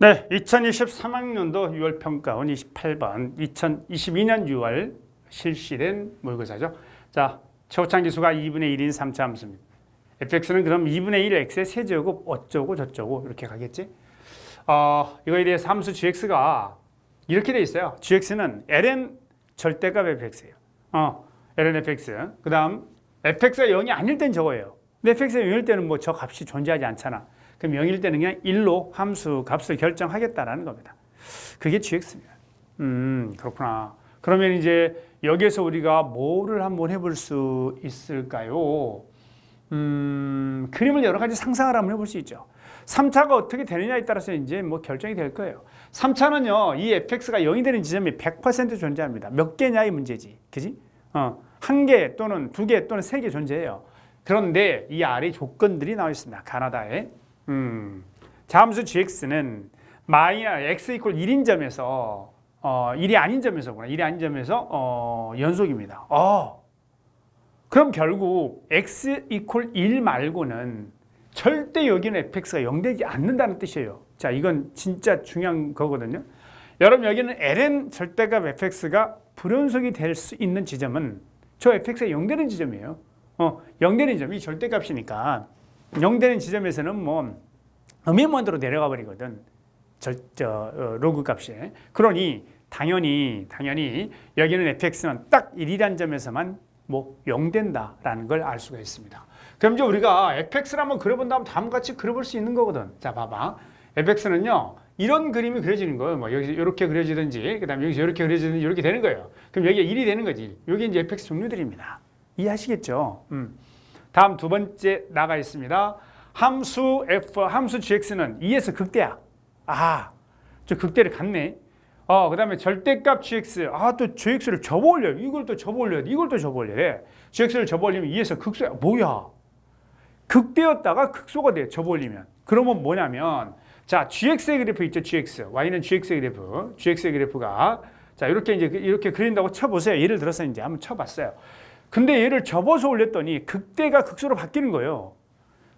네, 2023학년도 6월 평가원 28번, 2022년 6월 실시된 모의고사죠. 자, 최고창 기수가 2분의 1인 3차 함수입니다. fx는 그럼 2분의 1 x의 세제곱 어쩌고 저쩌고 이렇게 가겠지? 어, 이거에 대해서 함수 gx가 이렇게 돼 있어요. gx는 ln 절대값 fx예요. 어, ln fx. 그 다음 fx가 0이 아닐 땐 저거예요. 근데 fx가 0일 때는 뭐 저 값이 존재하지 않잖아. 그럼 0일 때는 그냥 1로 함수 값을 결정하겠다라는 겁니다. 그게 gx입니다. 음, 그렇구나. 그러면 이제 여기에서 우리가 뭐를 한번 해볼 수 있을까요? 음, 그림을 여러 가지 상상을 한번 해볼 수 있죠. 3차가 어떻게 되느냐에 따라서 이제 뭐 결정이 될 거예요. 3차는요, 이 fx가 0이 되는 지점이 100% 존재합니다. 몇 개냐 이 문제지. 그지? 어, 한 개 또는 두 개 또는 세 개 존재해요. 그런데 이 아래 조건들이 나와 있습니다. 가나다에. 음, 자함수 gx는 마이너 x 이퀄 1인 점에서 어, 1이 아닌 점에서구나. 1이 아닌 점에서 어, 연속입니다. 어. 그럼 결국 x 이퀄 1 말고는 절대 여기는 fx가 0 되지 않는다는 뜻이에요. 자, 이건 진짜 중요한 거거든요. 여러분 여기는 ln 절대값 fx가 불연속이 될 수 있는 지점은 저 fx가 0 되는 지점이에요. 어, 0 되는 점이 절대값이니까 0 되는 지점에서는 뭐 음의무한대로 내려가 버리거든. 저, 저 어, 로그 값이. 그러니 당연히 당연히 여기는 fx는 딱 1이란 점에서만 뭐 0 된다라는 걸 알 수가 있습니다. 그럼 이제 우리가 fx를 한번 그려본다면 다음같이 그려볼 수 있는 거거든. 자, 봐봐. fx는요. 이런 그림이 그려지는 거예요. 뭐 여기서 이렇게 그려지든지, 그 다음에 여기서 이렇게 그려지든지 이렇게 되는 거예요. 그럼 여기가 1이 되는 거지. 여기 이제 fx 종류들입니다. 이해하시겠죠? 음. 다음 두 번째 나가 있습니다. 함수 f, 함수 gx는 2에서 극대야. 아, 저 극대를 갔네. 어, 그 다음에 절대값 gx. 아, 또 gx를 접어 올려. 이걸 또 접어 올려. 이걸 또 접어 올려. gx를 접어 올리면 2에서 극소야. 뭐야? 극대였다가 극소가 돼. 접어 올리면. 그러면 뭐냐면 자, gx의 그래프 있죠, gx. y는 gx의 그래프. gx의 그래프가 자, 이렇게 이제 이렇게 그린다고 쳐 보세요. 예를 들어서 이제 한번 쳐 봤어요. 근데 얘를 접어서 올렸더니 극대가 극소로 바뀌는 거예요.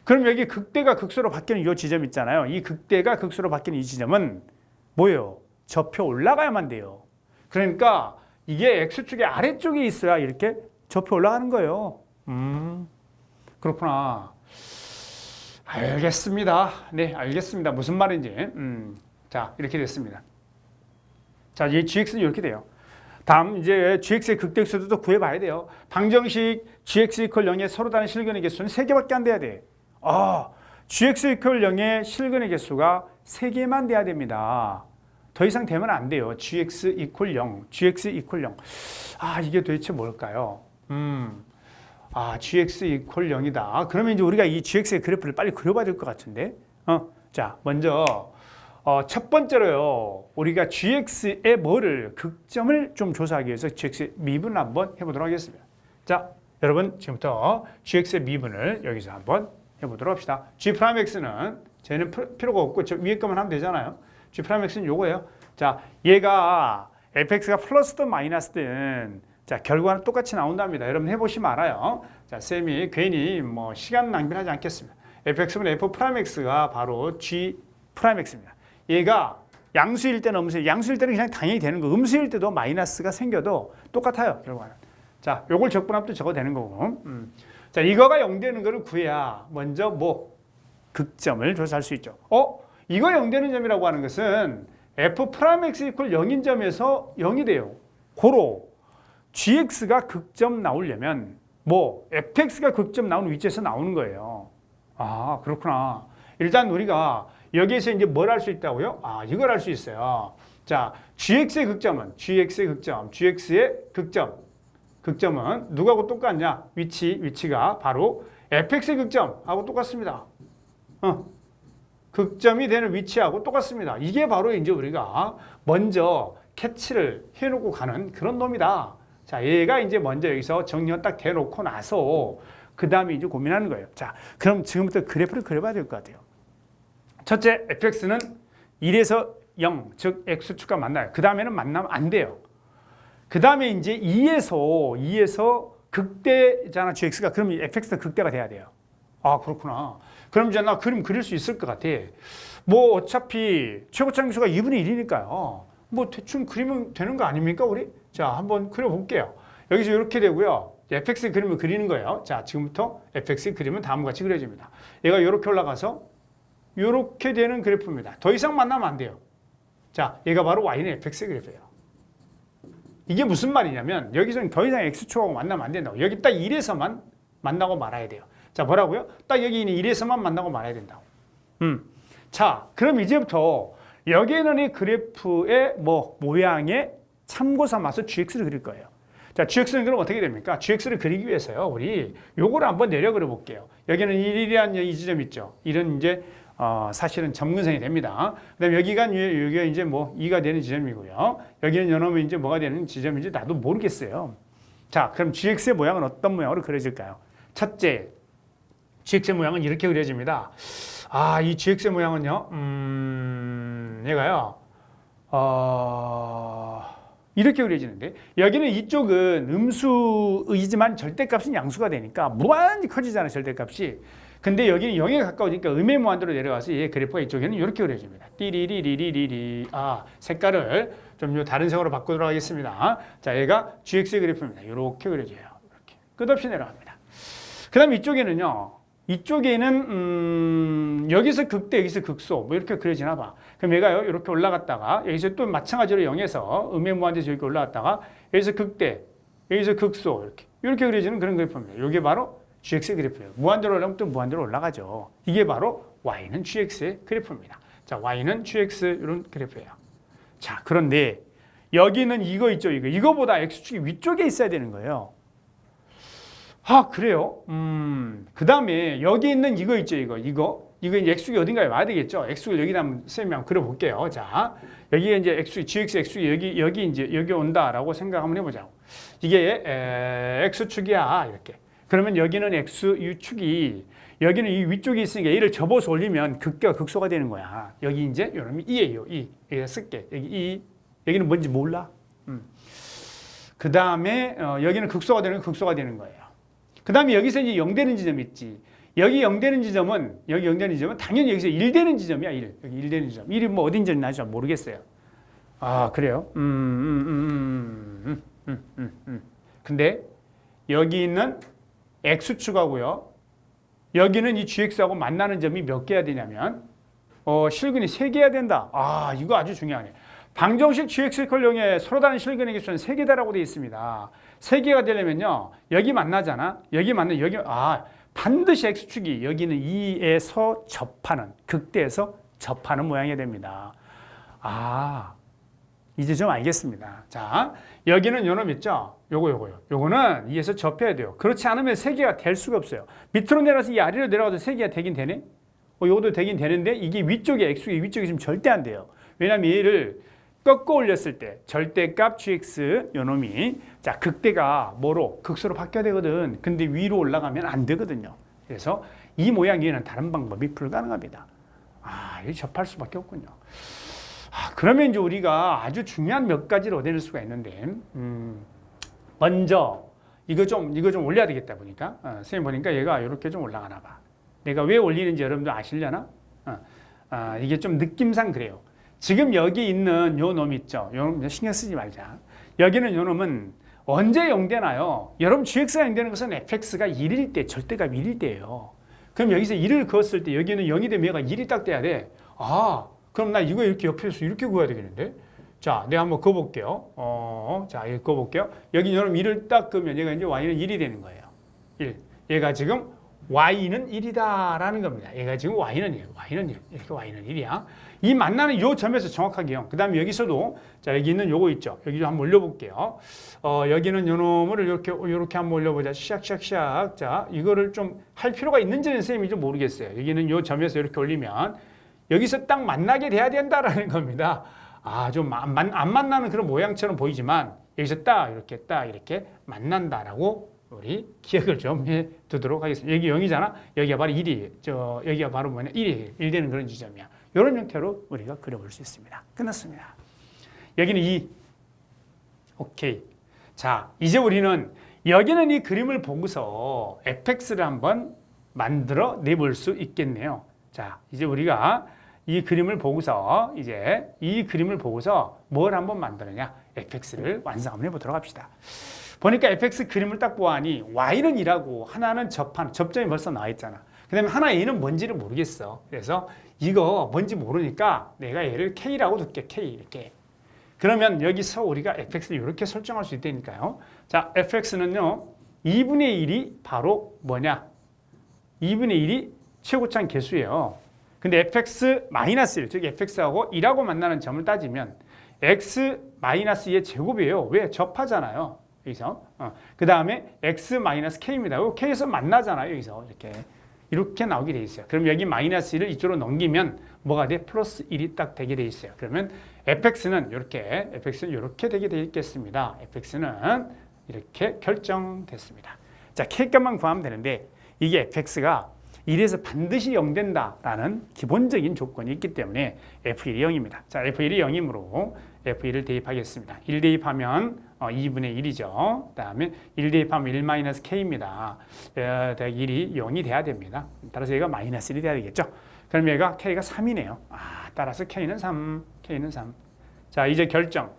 그럼 여기 극대가 극소로 바뀌는 이 지점 있잖아요. 이 극대가 극소로 바뀌는 이 지점은 뭐예요? 접혀 올라가야만 돼요. 그러니까 이게 x축의 아래쪽에 있어야 이렇게 접혀 올라가는 거예요. 음, 그렇구나. 알겠습니다. 네, 알겠습니다. 무슨 말인지. 음, 자, 이렇게 됐습니다. 자, 이 gx는 이렇게 돼요. 다음 이제 gx의 극대수도 구해봐야 돼요. 방정식 gx 이퀄 0의 서로 다른 실근의 개수는 3개밖에 안 돼야 돼. 아, gx 이퀄 0의 실근의 개수가 3개만 돼야 됩니다. 더 이상 되면 안 돼요. gx 이퀄 0, gx 이퀄 0. 아, 이게 도대체 뭘까요? 음, 아, gx 이퀄 0이다. 그러면 이제 우리가 이 gx의 그래프를 빨리 그려봐야 될 것 같은데. 어, 자, 먼저 어, 첫 번째로요. 우리가 gx의 뭐를 극점을 좀 조사하기 위해서 gx의 미분을 한번 해보도록 하겠습니다. 자, 여러분 지금부터 gx의 미분을 여기서 한번 해보도록 합시다. g 프라임 x는 쟤는 피- 필요가 없고 저 위에 것만 하면 되잖아요. g 프라임 x는 요거예요. 자, 얘가 fx가 플러스든 마이너스든 자 결과는 똑같이 나온답니다. 여러분 해보시면 알아요. 자, 쌤이 괜히 뭐 시간 낭비하지 않겠습니다. fx는 f 프라임 x가 바로 g 프라임 x입니다. 얘가 양수일 때는 음수일, 양수일 때는 그냥 당연히 되는 거. 음수일 때도 마이너스가 생겨도 똑같아요. 결과는. 자, 요걸 적분하면 또 적어도 되는 거고. 음. 자, 이거가 0 되는 거를 구해야 먼저 뭐 극점을 조사할 수 있죠. 어? 이거 0 되는 점이라고 하는 것은 f 프라임 x 이퀄 0인 점에서 0이 돼요. 고로 gx가 극점 나오려면 뭐 fx가 극점 나오는 위치에서 나오는 거예요. 아, 그렇구나. 일단 우리가 여기에서 이제 뭘 할 수 있다고요? 아, 이걸 할 수 있어요. 자, gx의 극점은 gx의 극점, gx의 극점. 극점은 누구하고 똑같냐? 위치, 위치가 바로 fx의 극점하고 똑같습니다. 어. 극점이 되는 위치하고 똑같습니다. 이게 바로 이제 우리가 먼저 캐치를 해놓고 가는 그런 놈이다. 자, 얘가 이제 먼저 여기서 정리가 딱 대놓고 나서 그 다음에 이제 고민하는 거예요. 자, 그럼 지금부터 그래프를 그려봐야 될 것 같아요. 첫째, fx는 1에서 0, 즉 x축과 만나요. 그 다음에는 만나면 안 돼요. 그 다음에 이제 2에서 2에서 극대잖아 gx가 그럼 fx는 극대가 돼야 돼요. 아 그렇구나. 그럼 이제 나 그림 그릴 수 있을 것 같아. 뭐 어차피 최고차 기수가 2분의 1이니까요. 뭐 대충 그리면 되는 거 아닙니까 우리? 자 한번 그려볼게요. 여기서 이렇게 되고요. fx 그림을 그리는 거예요. 자 지금부터 fx 그림은 다음과 같이 그려집니다. 얘가 이렇게 올라가서 이렇게 되는 그래프입니다. 더 이상 만나면 안 돼요. 자 얘가 바로 y는 fx 그래프예요. 이게 무슨 말이냐면 여기서는 더 이상 x축하고 만나면 안 된다고. 여기 딱 1에서만 만나고 말아야 돼요. 자 뭐라고요? 딱 여기 있는 1에서만 만나고 말아야 된다고. 음. 자 그럼 이제부터 여기에는 이 그래프의 뭐 모양의 참고 삼아서 gx를 그릴 거예요. 자, gx는 그럼 어떻게 됩니까? gx를 그리기 위해서요. 우리 요거를 한번 내려 그려 볼게요. 여기는 1이라는 이 지점 있죠. 이런 이제 어, 사실은 점근선이 됩니다. 그다음에 여기가 여기가 이제 뭐 2가 되는 지점이고요. 여기는 연놈이 이제 뭐가 되는 지점인지 나도 모르겠어요. 자, 그럼 gx의 모양은 어떤 모양으로 그려질까요? 첫째, gx의 모양은 이렇게 그려집니다. 아, 이 gx의 모양은요. 음, 얘가요. 어, 이렇게 그려지는데 여기는 이쪽은 음수이지만 절대값은 양수가 되니까 무한히 커지잖아요 절대값이 근데 여기는 0에 가까우니까 음의 무한대로 내려가서 얘 그래프가 이쪽에는 이렇게 그려집니다. 띠리리리리리리. 아 색깔을 좀요 다른 색으로 바꾸도록 하겠습니다. 자 얘가 gx의 그래프입니다. 이렇게 그려져요. 이렇게. 끝없이 내려갑니다. 그 다음 이쪽에는요 이쪽에는 음, 여기서 극대 여기서 극소 뭐 이렇게 그려지나 봐. 그럼 얘가요 이렇게 올라갔다가 여기서 또 마찬가지로 0에서 음의 무한대에서 이렇게 올라갔다가 여기서 극대 여기서 극소 이렇게. 이렇게 그려지는 그런 그래프입니다. 이게 바로 GX 그래프예요. 무한대로 올라가면 또 무한대로 올라가죠. 이게 바로 Y는 GX의 그래프입니다. 자 Y는 GX 이런 그래프예요. 자 그런데 여기는 이거 있죠 이거 이거보다 X축이 위쪽에 있어야 되는 거예요. 아 그래요? 음, 그 다음에 여기 있는 이거 있죠 이거 이거 이거 이제 x축이 어딘가에 와야 되겠죠 x축을 여기다 한번 쌤이 한번 그려볼게요 자 여기에 이제 x축 gx x축이 여기 여기 이제 여기 온다라고 생각 한번 해보자고 이게 에, x축이야 이렇게 그러면 여기는 x u축이 여기는 이 위쪽에 있으니까 얘를 접어서 올리면 극과 극소가 되는 거야 여기 이제 여러분 2예요 2 여기다 쓸게 여기 2 여기는 뭔지 몰라 음. 그 다음에 어, 여기는 극소가 되는 거 극소가 되는 거예요 그 다음에 여기서 이제 0 되는 지점이 있지. 여기 0 되는 지점은, 여기 0 되는 지점은 당연히 여기서 1 되는 지점이야, 1. 여기 1 되는 지점. 1이 뭐 어딘지 나죠? 모르겠어요. 아, 그래요? 음, 음, 음, 음, 음, 음, 음. 근데 여기 있는 X축하고요. 여기는 이 GX하고 만나는 점이 몇 개야 되냐면, 어, 실근이 3개야 된다. 아, 이거 아주 중요하네. 방정식 GX 컬령에 서로 다른 실근의 개수는 3개다라고 되어 있습니다. 세 개가 되려면요. 여기 만나잖아. 여기 만나 여기 아 반드시 x축이 여기는 2에서 접하는 극대에서 접하는 모양이 됩니다. 아 이제 좀 알겠습니다. 자 여기는 요놈 있죠. 요거 요거요. 요거는 2에서 접해야 돼요. 그렇지 않으면 세 개가 될 수가 없어요. 밑으로 내려서 이 아래로 내려가도 세 개가 되긴 되네. 어, 요것도 되긴 되는데 이게 위쪽에 x축이 위쪽이 지금 절대 안 돼요. 왜냐면 얘를 꺾어 올렸을 때 절대값 gx 요놈이 자 극대가 뭐로 극소로 바뀌어야 되거든. 근데 위로 올라가면 안 되거든요. 그래서 이 모양 위에는 다른 방법이 불가능합니다. 아, 이 접할 수밖에 없군요. 아, 그러면 이제 우리가 아주 중요한 몇 가지를 얻어낼 수가 있는데, 음, 먼저 이거 좀 이거 좀 올려야 되겠다 보니까 어, 선생님 보니까 얘가 이렇게 좀 올라가나 봐. 내가 왜 올리는지 여러분들 아시려나? 어, 아, 이게 좀 느낌상 그래요. 지금 여기 있는 요 놈 있죠. 요놈 신경 쓰지 말자. 여기는 요 놈은 언제 0되나요? 여러분 GX가 0되는 것은 fx가 1일 때 절대값 1일 때예요. 그럼 여기서 1을 그었을 때 여기는 0이 되면 얘가 1이 딱 돼야 돼. 아, 그럼 나 이거 이렇게 옆에서 이렇게 구해야 되겠는데? 자, 내가 한번 그어볼게요. 어, 자, 이거 그어볼게요. 여기 여러분 1을 딱 그으면 얘가 이제 y는 1이 되는 거예요. 1. 얘가 지금 y는 1이다라는 겁니다. 얘가 지금 y는 1, y는 1, 이렇게 y는 1이야. 이 만나는 요 점에서 정확하게 0. 그 다음에 여기서도 자 여기 있는 요거 있죠. 여기 좀 한번 올려볼게요. 어, 여기는 요 놈을 이렇게 이렇게 한번 올려보자. 샥샥샥. 자 이거를 좀 할 필요가 있는지는 선생님이 좀 모르겠어요. 여기는 요 점에서 이렇게 올리면 여기서 딱 만나게 돼야 된다라는 겁니다. 아, 좀 안 만나는 그런 모양처럼 보이지만 여기서 딱 이렇게 딱 이렇게 만난다라고 우리 기억을 좀 해 두도록 하겠습니다. 여기 0이잖아. 여기가 바로 1이, 저, 여기가 바로 뭐냐. 1이, 1 되는 그런 지점이야. 이런 형태로 우리가 그려 볼 수 있습니다. 끝났습니다. 여기는 2. 오케이. 자, 이제 우리는 여기는 이 그림을 보고서 fx를 한번 만들어 내볼 수 있겠네요. 자, 이제 우리가 이 그림을 보고서 이제 이 그림을 보고서 뭘 한번 만드느냐? fx를 완성 한번 해보도록 합시다. 보니까 fx 그림을 딱 보아하니 y는 2라고 하나는 접한 접점이 벌써 나와 있잖아. 그다음에 하나 a는 뭔지를 모르겠어. 그래서 이거 뭔지 모르니까 내가 얘를 k라고 둘게 k 이렇게. 그러면 여기서 우리가 fx를 이렇게 설정할 수 있다니까요. 자, fx는요. 2분의 1이 바로 뭐냐? 2분의 1이 최고창 개수예요. 근데 fx 마이너스 1, 즉 fx하고 1하고 만나는 점을 따지면 x 마이너스 2의 제곱이에요. 왜? 접하잖아요. 여기서. 어. 그 다음에 x 마이너스 k입니다. 요 k에서 만나잖아요. 여기서 이렇게. 이렇게 나오게 돼 있어요. 그럼 여기 마이너스 1을 이쪽으로 넘기면 뭐가 돼? 플러스 1이 딱 되게 돼 있어요. 그러면 fx는 이렇게, fx는 이렇게 되게 돼 있겠습니다. fx는 이렇게 결정됐습니다. 자, k값만 구하면 되는데 이게 fx가 1에서 반드시 0 된다라는 기본적인 조건이 있기 때문에 f1이 0입니다. 자, f1이 0이므로 f1을 대입하겠습니다. 1 대입하면 어, 2분의 1이죠. 그 다음에 1 대입하면 1 마이너스 k입니다. 어, 1이 0이 돼야 됩니다. 따라서 얘가 마이너스 1이 돼야 되겠죠. 그럼 얘가 k가 3이네요. 아, 따라서 k는 3, k는 3. 자, 이제 결정.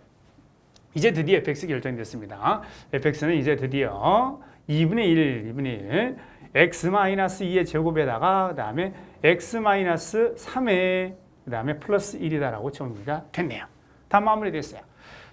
이제 드디어 fx 결정됐습니다. fx는 이제 드디어 2분의 1, 2분의 1, x-2의 제곱에다가 그 다음에 x-3의 그 다음에 플러스 1이다라고 정리가 됐네요. 다 마무리됐어요.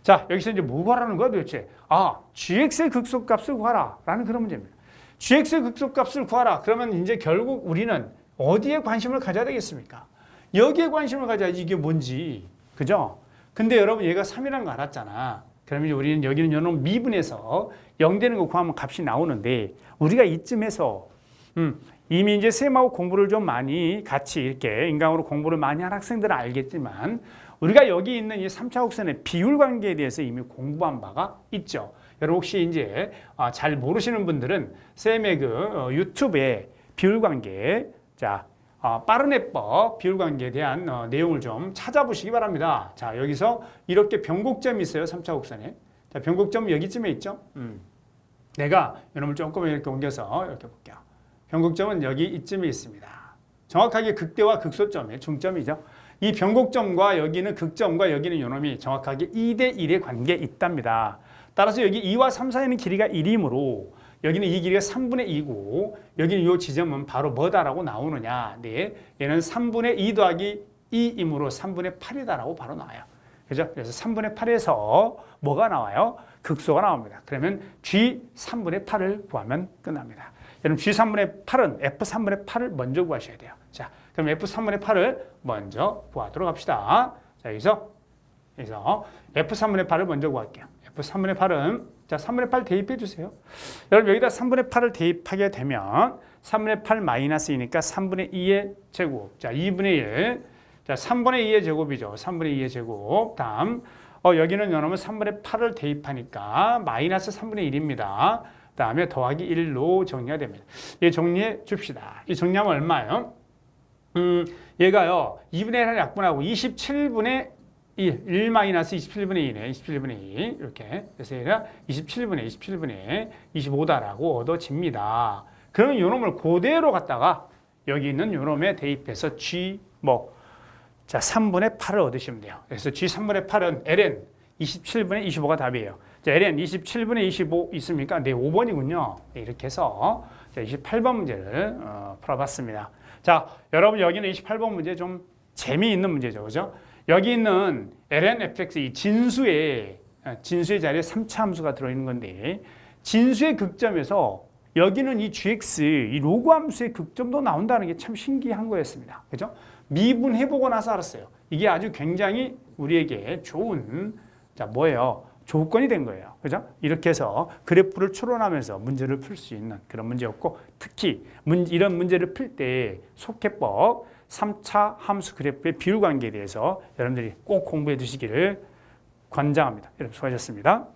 자, 여기서 이제 뭐 구하라는 거야 도대체? 아, gx의 극소값을 구하라 라는 그런 문제입니다. gx의 극소값을 구하라. 그러면 이제 결국 우리는 어디에 관심을 가져야 되겠습니까? 여기에 관심을 가져야지 이게 뭔지. 그죠? 근데 여러분 얘가 3이라는 거 알았잖아. 그러면 이제 우리는 여기는 요놈 미분에서 0 되는 거 구하면 값이 나오는데 우리가 이쯤에서 음, 이미 이제 쌤하고 공부를 좀 많이 같이 이렇게 인강으로 공부를 많이 한 학생들은 알겠지만 우리가 여기 있는 이 3차 곡선의 비율 관계에 대해서 이미 공부한 바가 있죠. 여러분 혹시 이제 아, 잘 모르시는 분들은 쌤의 그 어, 유튜브에 비율 관계 자 어, 빠른 해법 비율 관계에 대한 어, 내용을 좀 찾아보시기 바랍니다. 자 여기서 이렇게 변곡점이 있어요 3차 곡선에 자 변곡점 여기쯤에 있죠. 음. 내가 이놈을 조금 이렇게 옮겨서 이렇게 볼게요. 변곡점은 여기 이쯤에 있습니다. 정확하게 극대와 극소점의 중점이죠. 이 변곡점과 여기는 극점과 여기는 요놈이 정확하게 2대 1의 관계에 있답니다. 따라서 여기 2와 3 사이는 길이가 1이므로 여기는 이 길이가 3분의 2고 여기는 이 지점은 바로 뭐다라고 나오느냐. 네, 얘는 3분의 2 더하기 2이므로 3분의 8이다라고 바로 나와요. 그죠? 그래서 3분의 8에서 뭐가 나와요? 극소가 나옵니다. 그러면 G 3분의 8을 구하면 끝납니다. 여러분 G 3분의 8은 F 3분의 8을 먼저 구하셔야 돼요. 자, 그럼 F 3분의 8을 먼저 구하도록 합시다. 자, 여기서 여기서 F 3분의 8을 먼저 구할게요. F 3분의 8은 자, 3분의 8 대입해 주세요. 여러분 여기다 3분의 8을 대입하게 되면 3분의 8 마이너스 2니까 3분의 2의 제곱. 자, 2분의 1. 자, 3분의 2의 제곱이죠. 3분의 2의 제곱. 다음 어, 여기는 여러분 3분의 8을 대입하니까 마이너스 3분의 1입니다. 다음에 더하기 1로 정리가 됩니다. 이 정리해 줍시다. 이 정리하면 얼마예요? 음, 얘가요. 2분의 1을 약분하고 27분의 1, 1 마이너스 27분의 2네. 27분의 2 이렇게. 그래서 얘가 27분의 27분의 25다라고 얻어집니다. 그러면 요 놈을 그대로 갖다가 여기 있는 요 놈에 대입해서 G 뭐 자, 3분의 8을 얻으시면 돼요. 그래서 G 3분의 8은 ln 27분의 25가 답이에요. 자, ln 27분의 25 있습니까? 네, 5번이군요. 네, 이렇게 해서 자, 28번 문제를 어, 풀어봤습니다. 자, 여러분 여기는 28번 문제 좀 재미있는 문제죠. 그죠? 여기 있는 ln fx 이 진수의 어, 진수의 자리에 3차 함수가 들어있는 건데 진수의 극점에서 여기는 이 gx 이 로그 함수의 극점도 나온다는 게 참 신기한 거였습니다. 그죠? 미분해보고 나서 알았어요. 이게 아주 굉장히 우리에게 좋은 자 뭐예요? 조건이 된 거예요. 그죠? 이렇게 해서 그래프를 추론하면서 문제를 풀 수 있는 그런 문제였고 특히 문, 이런 문제를 풀 때 속해법 3차 함수 그래프의 비율 관계에 대해서 여러분들이 꼭 공부해 두시기를 권장합니다. 여러분 수고하셨습니다.